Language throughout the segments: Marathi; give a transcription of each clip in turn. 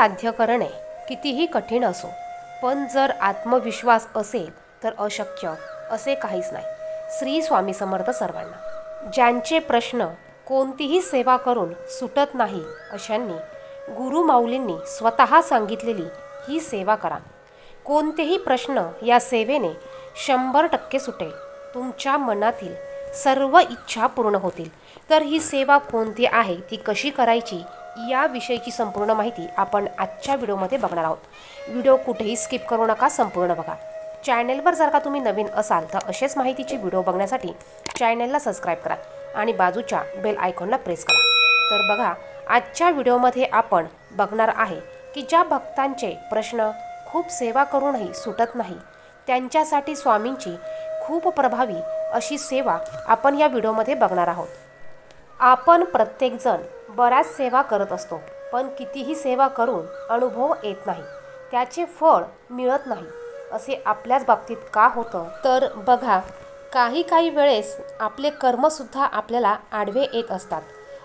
साध्य करणे कितीही कठीण असो पण जर आत्मविश्वास असेल तर अशक्य असे काहीच नाही. श्री स्वामी समर्थ सर्वांना ज्यांचे प्रश्न कोणतीही सेवा करून सुटत नाही अशांनी गुरु माऊलींनी स्वतः सांगितलेली ही सेवा करा. कोणतेही प्रश्न या सेवेने शंभर टक्के सुटेल. तुमच्या मनातील सर्व इच्छा पूर्ण होतील. तर ही सेवा कोणती आहे ती कशी करायची याविषयीची संपूर्ण माहिती आपण आजच्या व्हिडिओमध्ये बघणार आहोत. व्हिडिओ कुठेही स्किप करू नका संपूर्ण बघा. चॅनेलवर जर का तुम्ही नवीन असाल तर असेच माहितीचे व्हिडिओ बघण्यासाठी चॅनेलला सबस्क्राईब करा आणि बाजूच्या बेल आयकॉनला प्रेस करा. तर बघा आजच्या व्हिडिओमध्ये आपण बघणार आहे की ज्या भक्तांचे प्रश्न खूप सेवा करूनही सुटत नाही त्यांच्यासाठी स्वामींची खूप प्रभावी अशी सेवा आपण या व्हिडिओमध्ये बघणार आहोत. आपण प्रत्येकजण बऱ्याच सेवा करत असतो पण कितीही सेवा करून अनुभव येत नाही त्याचे फळ मिळत नाही असे आपल्याच बाबतीत का होतं? तर बघा काही काही वेळेस आपले कर्मसुद्धा आपल्याला आडवे येत असतात.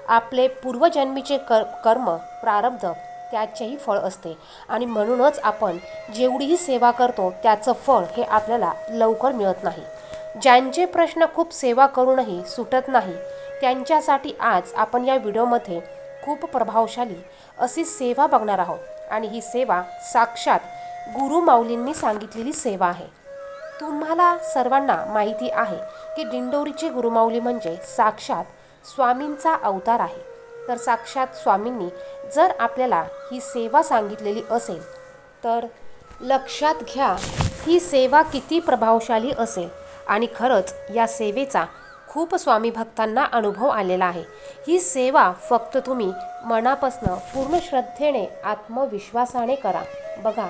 आपले पूर्वजन्मीचे कर कर्म प्रारब्ध त्याचेही फळ असते. आणि म्हणूनच आपण जेवढीही सेवा करतो त्याचं फळ हे आपल्याला लवकर मिळत नाही. ज्यांचे प्रश्न खूप सेवा करूनही सुटत नाही त्यांच्यासाठी आज आपण या व्हिडिओमध्ये खूप प्रभावशाली अशी सेवा बघणार आहोत. आणि ही सेवा साक्षात गुरु माऊलींनी सांगितलेली सेवा आहे. तुम्हाला सर्वांना माहिती आहे की दिंडोरीची गुरुमाऊली म्हणजे साक्षात स्वामींचा अवतार आहे. तर साक्षात स्वामींनी जर आपल्याला ही सेवा सांगितलेली असेल तर लक्षात घ्या ही सेवा किती प्रभावशाली असेल. आणि खरंच या सेवेचा खूप स्वामी भक्तांना अनुभव आलेला आहे. ही सेवा फक्त तुम्ही मनापासनं पूर्ण श्रद्धेने आत्मविश्वासाने करा. बघा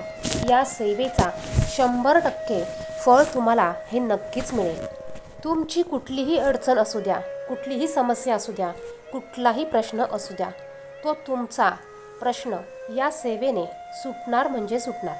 या सेवेचा शंभर टक्के फळ तुम्हाला हे नक्कीच मिळेल. तुमची कुठलीही अडचण असू द्या कुठलीही समस्या असू द्या कुठलाही प्रश्न असू द्या तो तुमचा प्रश्न या सेवेने सुटणार म्हणजे सुटणार.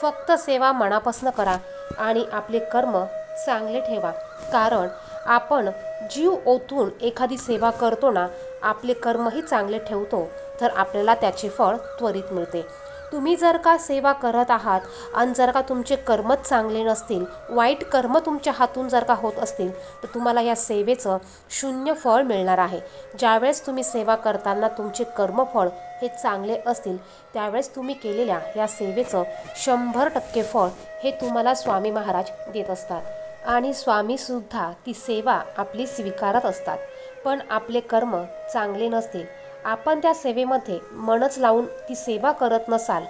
फक्त सेवा मनापासून करा आणि आपले कर्म चांगले ठेवा. कारण आपण जीव ओतून एखादी सेवा करतो ना आपले कर्मही चांगले ठेवतो तर आपल्याला त्याचे फळ त्वरित मिळते. तुम्ही जर का सेवा करत आहात आणि जर का तुमचे कर्मच चांगले नसतील वाईट कर्म तुमच्या हातून जर का होत असतील तर तुम्हाला या सेवेचं शून्य फळ मिळणार आहे. ज्यावेळेस तुम्ही सेवा करताना तुमचे कर्मफळ हे चांगले असतील त्यावेळेस तुम्ही केलेल्या या सेवेचं शंभर टक्के फळ हे तुम्हाला स्वामी महाराज देत असतात. आणि स्वामीसुद्धा ती सेवा आपली स्वीकारत असतात. पण आपले कर्म चांगले नसतील आपण त्या सेवेमध्ये मनच लावून ती सेवा करत नसाल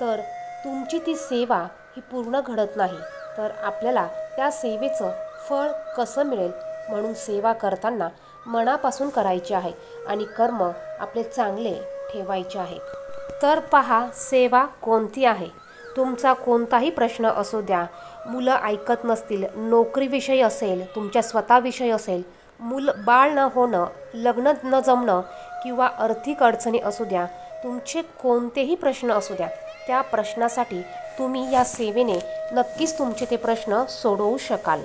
तर तुमची ती सेवा ही पूर्ण घडत नाही. तर आपल्याला त्या सेवेचं फळ कसं मिळेल म्हणून सेवा करताना मनापासून करायची आहे आणि कर्म आपले चांगले ठेवायचे आहेत तर पहा सेवा कोणती आहे? तुमचा कोणताही प्रश्न असू द्या. मुलं ऐकत नसतील नोकरीविषयी असेल तुमच्या स्वतःविषयी असेल मूल बाळ न होणं लग्न न जमणं किंवा आर्थिक अडचणी असू द्या तुमचे कोणतेही प्रश्न असू द्या त्या प्रश्नासाठी तुम्ही या सेवेने नक्कीच तुमचे ते प्रश्न सोडवू शकाल.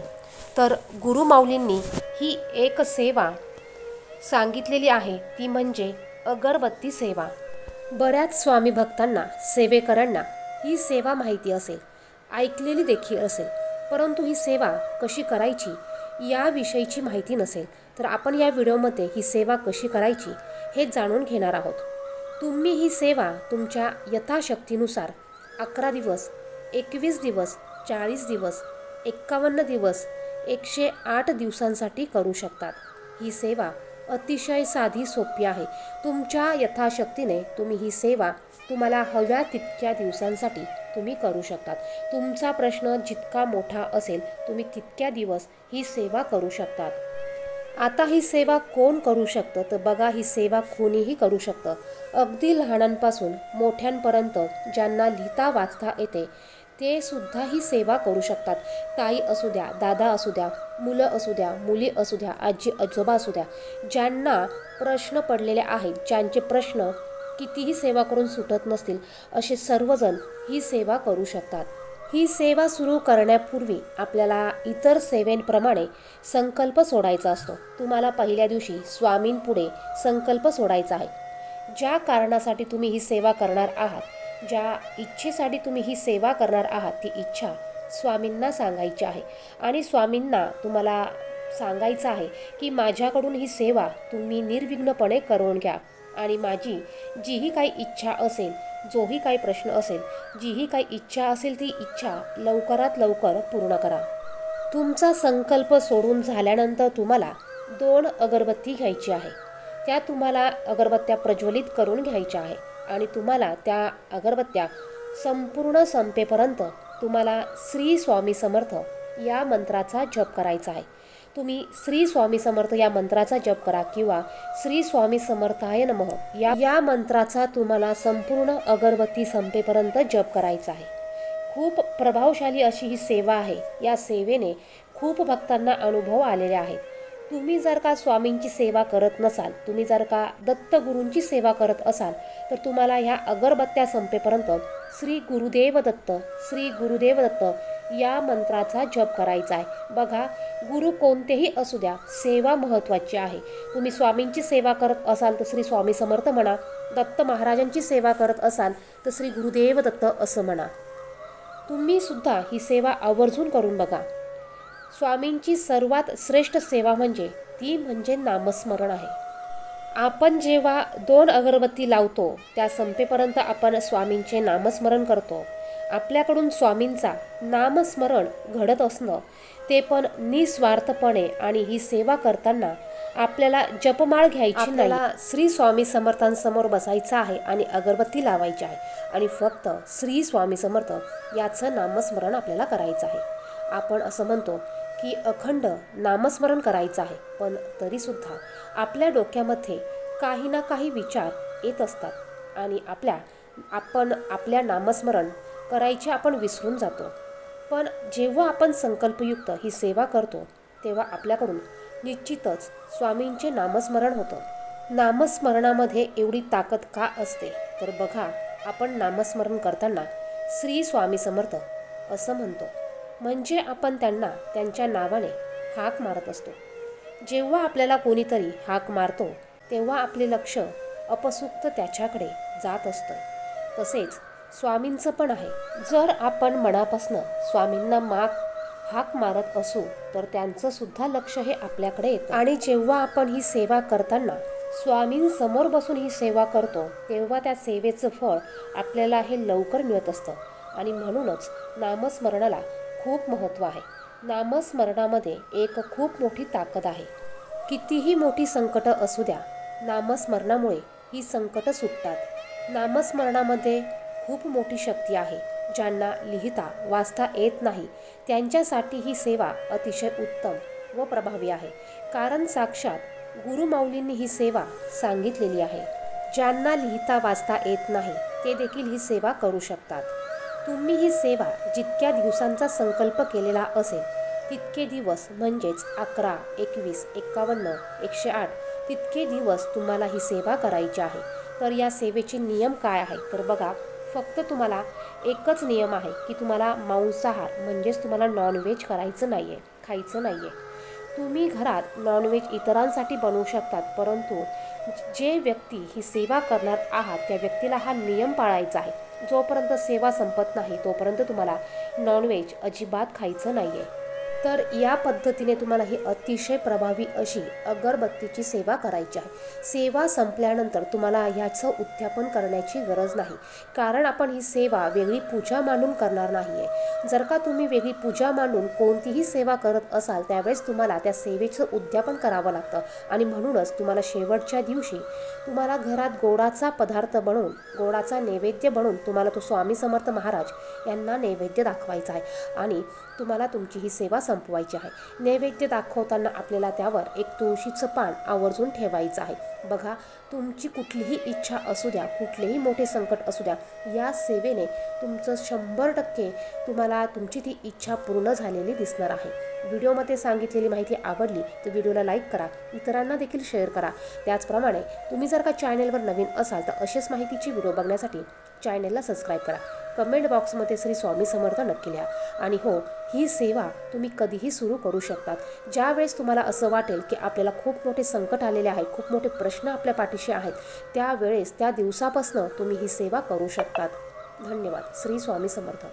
तर गुरुमाऊलींनी ही एक सेवा सांगितलेली आहे ती म्हणजे अगरबत्ती सेवा. बऱ्याच स्वामी भक्तांना सेवेकरांना ही सेवा माहिती असेल. ऐकलेली देखील असेल. परंतु ही सेवा कशी करायची याविषयीची माहिती नसेल तर आपण या व्हिडिओमध्ये ही सेवा कशी करायची हे जाणून घेणार आहोत. तुम्ही ही सेवा तुमच्या यथाशक्तीनुसार अकरा दिवस एकवीस दिवस चाळीस दिवस एक्कावन्न दिवस एकशे आठ दिवसांसाठी करू शकतात. ही सेवा अतिशय साधी सोपी आहे. तुमच्या यथाशक्तीने तुम्ही ही सेवा तुम्हाला हव्या तितक्या दिवसांसाठी तुम्ही करू शकतात. तुमचा प्रश्न जितका मोठा असेल तुम्ही तितक्या दिवस ही सेवा करू शकतात. आता ही सेवा कोण करू शकतं? तर बघा ही सेवा कोणीही करू शकतं. अगदी लहानांपासून मोठ्यांपर्यंत ज्यांना लिहिता वाचता येते ते सुद्धा ही सेवा करू शकतात. ताई असू द्या दादा असू द्या मुलं असू द्या मुली असू द्या आजी आजोबा असू द्या ज्यांना प्रश्न पडलेले आहेत ज्यांचे प्रश्न कितीही सेवा करून सुटत नसतील असे सर्वजण ही सेवा करू शकतात. ही सेवा सुरू करण्यापूर्वी आपल्याला इतर सेवेंप्रमाणे संकल्प सोडायचा असतो. तुम्हाला पहिल्या दिवशी स्वामींपुढे संकल्प सोडायचा आहे. ज्या कारणासाठी तुम्ही ही सेवा करणार आहात ज्या इच्छेसाठी तुम्ही ही सेवा करणार आहात ती इच्छा स्वामींना सांगायची आहे. आणि स्वामींना तुम्हाला सांगायचं आहे की माझ्याकडून ही सेवा तुम्ही निर्विघ्नपणे करून घ्या. आणि माझी जीही काही इच्छा असेल जोही काही प्रश्न असेल जीही काही इच्छा असेल ती इच्छा लवकरात लवकर पूर्ण करा. तुमचा संकल्प सोडून झाल्यानंतर तुम्हाला दोन अगरबत्ती घ्यायची आहे. त्या तुम्हाला अगरबत्त्या प्रज्वलित करून घ्यायच्या आहे आणि तुम्हाला त्या अगरबत्त्या संपूर्ण संपेपर्यंत तुम्हाला श्री स्वामी समर्थ या मंत्राचा जप करायचा आहे. तुम्ही श्री स्वामी समर्थ या मंत्राचा जप करा किंवा श्री स्वामी समर्थाय नमः. या या मंत्राचा तुम्हाला संपूर्ण अगरबत्ती संपेपर्यंत जप करायचा आहे. खूप प्रभावशाली अशी ही सेवा आहे. या सेवेने खूप भक्तांना अनुभव आलेले आहेत. तुम्ही जर का स्वामींची सेवा करत नसाल तुम्ही जर का दत्तगुरूंची सेवा करत असाल तर तुम्हाला ह्या अगरबत्त्या संपेपर्यंत श्री गुरुदेव दत्त श्री गुरुदेव दत्त या मंत्राचा जप करायचा आहे. बघा गुरु कोणतेही असू द्या सेवा महत्त्वाची आहे. तुम्ही स्वामींची सेवा करत असाल तर श्री स्वामी समर्थ म्हणा. दत्त महाराजांची सेवा करत असाल तर श्री गुरुदेव दत्त असं म्हणा. तुम्ही सुद्धा ही सेवा आवर्जून करून बघा. स्वामींची सर्वात श्रेष्ठ सेवा म्हणजे ती म्हणजे नामस्मरण आहे. आपण जेव्हा दोन अगरबत्ती लावतो त्या संपेपर्यंत आपण स्वामींचे नामस्मरण करतो. आपल्याकडून स्वामींचा नामस्मरण घडत असणं ते पण निस्वार्थपणे आणि ही सेवा करताना आपल्याला जपमाळ घ्यायची नाही. श्री स्वामी समर्थांसमोर बसायचं आहे आणि अगरबत्ती लावायची आहे. आणि फक्त श्री स्वामी समर्थ याचं नामस्मरण आपल्याला करायचं आहे. आपण असं म्हणतो की अखंड नामस्मरण करायचं आहे पण तरीसुद्धा आपल्या डोक्यामध्ये काही ना काही विचार येत असतात. आणि आपल्या आपण आपल्या नामस्मरण करायचे आपण विसरून जातो. पण जेव्हा आपण संकल्पयुक्त ही सेवा करतो तेव्हा आपल्याकडून निश्चितच स्वामींचे नामस्मरण होतं. नामस्मरणामध्ये एवढी ताकद का असते? तर बघा आपण नामस्मरण करताना श्री स्वामी समर्थ असं म्हणतो. म्हणजे आपण त्यांना त्यांच्या नावाने हाक मारत असतो. जेव्हा आपल्याला कोणीतरी हाक मारतो तेव्हा आपले लक्ष अपसुक्त त्याच्याकडे जात असतं. तसेच स्वामींचं पण आहे. जर आपण मनापासनं स्वामींना माग हाक मारत असू तर त्यांचं सुद्धा लक्ष हे आपल्याकडे येतं. आणि जेव्हा आपण ही सेवा करताना स्वामींसमोर बसून ही सेवा करतो तेव्हा त्या सेवेचं फळ आपल्याला हे लवकर मिळत असतं. आणि म्हणूनच नामस्मरणाला खूप महत्त्व आहे. नामस्मरणामध्ये एक खूप मोठी ताकद आहे. कितीही मोठी संकटं असू द्या नामस्मरणामुळे ही संकटं सुटतात. नामस्मरणामध्ये खूप मोठी शक्ती आहे ज्यांना लिहिता वाचता येत नाही. त्यांच्यासाठी ही सेवा अतिशय उत्तम व प्रभावी आहे. कारण साक्षात गुरुमाऊलींनी ही सेवा सांगितलेली आहे. ज्यांना लिहिता वाचता येत नाही ते देखील ही सेवा करू शकतात. तुम्ही ही सेवा जितक्या दिवसांचा संकल्प केलेला असेल तितके दिवस म्हणजेच अकरा एकवीस एक्कावन्न एकशे आठ तितके दिवस तुम्हाला ही सेवा करायची आहे. तर या सेवेचे नियम काय आहे तर बघा फक्त तुम्हाला एकच नियम आहे की तुम्हाला मांसाहार म्हणजेच तुम्हाला नॉनव्हेज करायचं नाही आहे खायचं नाही आहे तुम्ही घरात नॉनव्हेज इतरांसाठी बनवू शकतात परंतु जे व्यक्ती ही सेवा करणार आहात त्या व्यक्तीला हा नियम पाळायचा आहे. जोपर्यंत सेवा संपत नाही तोपर्यंत तुम्हाला नॉनव्हेज अजिबात खायचं नाही आहे तर या पद्धतीने तुम्हाला ही अतिशय प्रभावी अशी अगरबत्तीची सेवा करायची आहे. सेवा संपल्यानंतर तुम्हाला ह्याचं उद्यापन करण्याची गरज नाही. कारण आपण ही सेवा वेगळी पूजा मांडून करणार नाही आहे जर का तुम्ही वेगळी पूजा मांडून कोणतीही सेवा करत असाल त्यावेळेस तुम्हाला त्या सेवेचं उद्यापन करावं लागतं. आणि म्हणूनच तुम्हाला शेवटच्या दिवशी तुम्हाला घरात गोडाचा पदार्थ बनवून गोडाचा नैवेद्य बनवून तुम्हाला तो स्वामी समर्थ महाराज यांना नैवेद्य दाखवायचा आहे. आणि तुम्हाला तुमची ही सेवा संपवायची आहे. नैवेद्य दाखवताना आपल्याला त्यावर एक तुळशीचं पान आवर्जून ठेवायचं आहे. बघा तुमची कुठलीही इच्छा असू द्या कुठलेही मोठे संकट असू द्या या सेवेने तुमचं शंभर टक्के तुम्हाला तुमची ती इच्छा पूर्ण झालेली दिसणार आहे. व्हिडिओमध्ये सांगितलेली माहिती आवडली तर व्हिडिओला लाईक करा इतरांना देखील शेअर करा. त्याचप्रमाणे तुम्ही जर का चॅनेलवर नवीन असाल तर अशीच माहितीची व्हिडिओ बघण्यासाठी चॅनेलला सबस्क्राईब करा. कमेंट बॉक्समध्ये श्री स्वामी समर्थ नक्की लिहा. आणि हो ही सेवा तुम्ही कधीही सुरू करू शकतात ज्यावेळेस तुम्हाला असं वाटेल की आपल्याला खूप मोठे संकट आलेले आहे खूप मोठे प्रश्न आपल्या पाठीशी आहेत त्यावेळेस त्या दिवसापासनं तुम्ही ही सेवा करू शकतात. धन्यवाद. श्री स्वामी समर्थ.